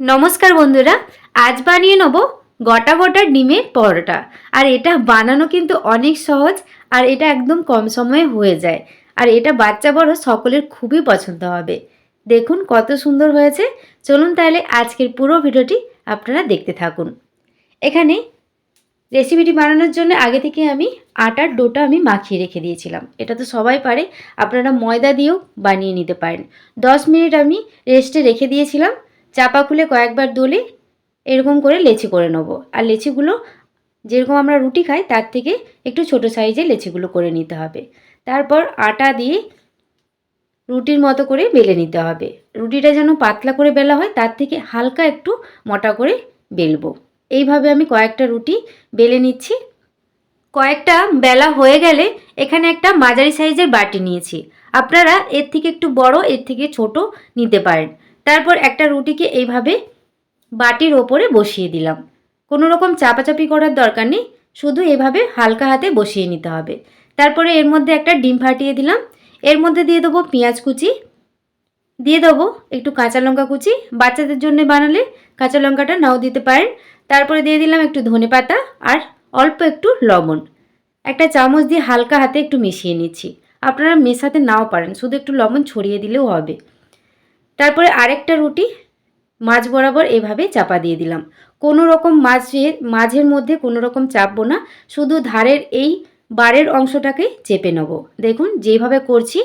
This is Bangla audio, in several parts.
নমস্কার বন্ধুরা, আজ বানিয়ে নেব গোটা গোটা ডিমের পরোটা। আর এটা বানানো কিন্তু অনেক সহজ, আর এটা একদম কম সময়ে হয়ে যায়। আর এটা বাচ্চা বড় সকলের খুবই পছন্দ হবে। দেখুন কত সুন্দর হয়েছে। চলুন তাহলে আজকের পুরো ভিডিওটি আপনারা দেখতে থাকুন। এখানে রেসিপিটি বানানোর জন্য আগে থেকে আমি আটার ডোটা আমি মাখিয়ে রেখে দিয়েছিলাম। এটা তো সবাই পারে, আপনারা ময়দা দিয়েও বানিয়ে নিতে পারেন। দশ মিনিট আমি রেস্টে রেখে দিয়েছিলাম। চাপা খুলে কয়েকবার দোলে এরকম করে লেচি করে নেব। আর লেচিগুলো যেরকম আমরা রুটি খাই, তার থেকে একটু ছোট সাইজে লেচিগুলো করে নিতে হবে। তারপর আটা দিয়ে রুটির মতো করে বেলে নিতে হবে। রুটিটা যেন পাতলা করে বেলা হয়, তার থেকে হালকা একটু মোটা করে বেলবো। এইভাবে আমি কয়েকটা রুটি বেলে নিচ্ছি। কয়েকটা বেলা হয়ে গেলে এখানে একটা মাঝারি সাইজের বাটি নিয়েছি। আপনারা এর থেকে একটু বড়, এর থেকে ছোট নিতে পারেন। তারপর একটা রুটিকে এইভাবে বাটির ওপরে বসিয়ে দিলাম। কোনো রকম চাপাচাপি করার দরকার নেই, শুধু এভাবে হালকা হাতে বসিয়ে নিতে হবে। তারপরে এর মধ্যে একটা ডিম ফাটিয়ে দিলাম। এর মধ্যে দিয়ে দেবো পেঁয়াজ কুচি, দিয়ে দেবো একটু কাঁচা লঙ্কা কুচি। বাচ্চাদের জন্য বানালে কাঁচা লঙ্কাটা নাও দিতে পারেন। তারপরে দিয়ে দিলাম একটু ধনে পাতা আর অল্প একটু লবণ। একটা চামচ দিয়ে হালকা হাতে একটু মিশিয়ে নিচ্ছি। আপনারা মেশাতে নাও পারেন, শুধু একটু লবণ ছড়িয়ে দিলেও হবে। তারপরে আরেকটা রুটি মাছ বরাবর এভাবে চাপা দিয়ে দিলাম। কোনো রকম মাছের মাঝের মধ্যে কোনো রকম চাপবো না, শুধু ধারের এই বারের অংশটাকে চেপে নেব। দেখুন, যেভাবে করছি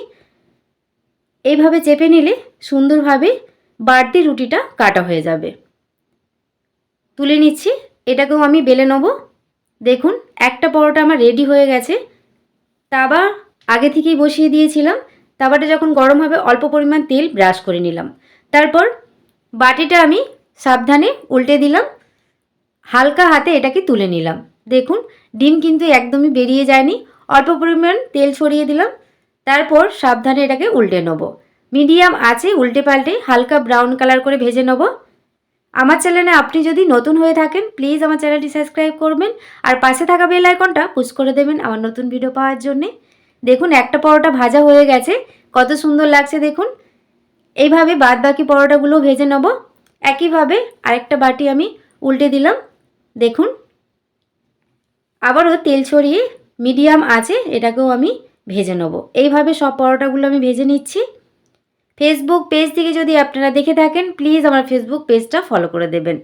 এইভাবে চেপে নিলে সুন্দরভাবে বাড়তি রুটিটা কাটা হয়ে যাবে। তুলে নিচ্ছি, এটাকেও আমি বেলে নেব। দেখুন, একটা পরোটা আমার রেডি হয়ে গেছে। তা তাবা আগে থেকেই বসিয়ে দিয়েছিলাম। তাবাটা যখন গরম হবে, অল্প পরিমাণ তেল ব্রাশ করে নিলাম। তারপর বাটিটা আমি সাবধানে উল্টে দিলাম। হালকা হাতে এটাকে তুলে নিলাম। দেখুন, ডিম কিন্তু একদমই বেরিয়ে যায়নি। অল্প পরিমাণ তেল ছড়িয়ে দিলাম। তারপর সাবধানে এটাকে উল্টে নেব। মিডিয়াম আছে, উল্টে পাল্টে হালকা ব্রাউন কালার করে ভেজে নেব। আমার চ্যানেলে আপনি যদি নতুন হয়ে থাকেন, প্লিজ আমার চ্যানেলটি সাবস্ক্রাইব করবেন। আর পাশে থাকা বেল আইকনটা পুশ করে দেবেন আমার নতুন ভিডিও পাওয়ার জন্যে। দেখুন, একটা পরোটা ভাজা হয়ে গেছে। কত সুন্দর লাগছে দেখুন। এইভাবে বাদ বাকি পরোটাগুলো ভেজে নেব। একইভাবে আরেকটা বাটি আমি উল্টে দিলাম। দেখুন। আবারও তেল ছড়িয়ে মিডিয়াম আছে, এটাকেও আমি ভেজে নেব। এইভাবে সব পরোটাগুলো আমি ভেজে নিচ্ছি। ফেসবুক পেজ থেকে যদি আপনারা দেখে থাকেন, প্লিজ আমার ফেসবুক পেজটা ফলো করে দেবেন।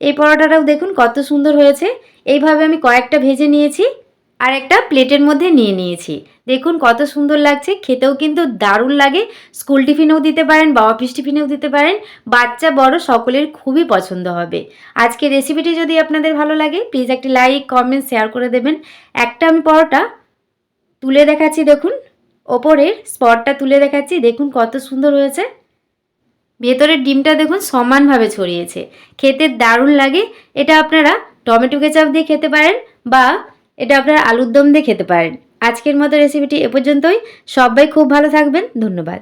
এই পরোটাটাও দেখুন কত সুন্দর হয়েছে। এইভাবে আমি কয়েকটা ভেজে নিয়েছি। আর একটা প্লেটের মধ্যে নিয়ে নিয়েছি। দেখুন কত সুন্দর লাগছে, খেতেও কিন্তু দারুণ লাগে। স্কুল টিফিনেও দিতে পারেন বা অফিস টিফিনেও দিতে পারেন, বাচ্চা, বড় সকলের খুবই পছন্দ হবে। আজকে রেসিপিটি যদি আপনাদের ভালো লাগে প্লিজ একটি লাইক কমেন্ট শেয়ার করে দেবেন। একটা আমি পরোটা তুলে দেখাচ্ছি, দেখুন। ওপরের স্পটটা তুলে দেখাচ্ছি, দেখুন কত সুন্দর হয়েছে। ভেতরের ডিমটা দেখুন সমানভাবে ছড়িয়েছে। খেতে দারুণ লাগে। এটা আপনারা টমেটো কেচাপ দিয়ে খেতে পারেন বা এটা আপনারা আলুর দম দিয়ে খেতে পারেন। আজকের মতো রেসিপিটি এ পর্যন্তই। সবাই খুব ভালো থাকবেন। ধন্যবাদ।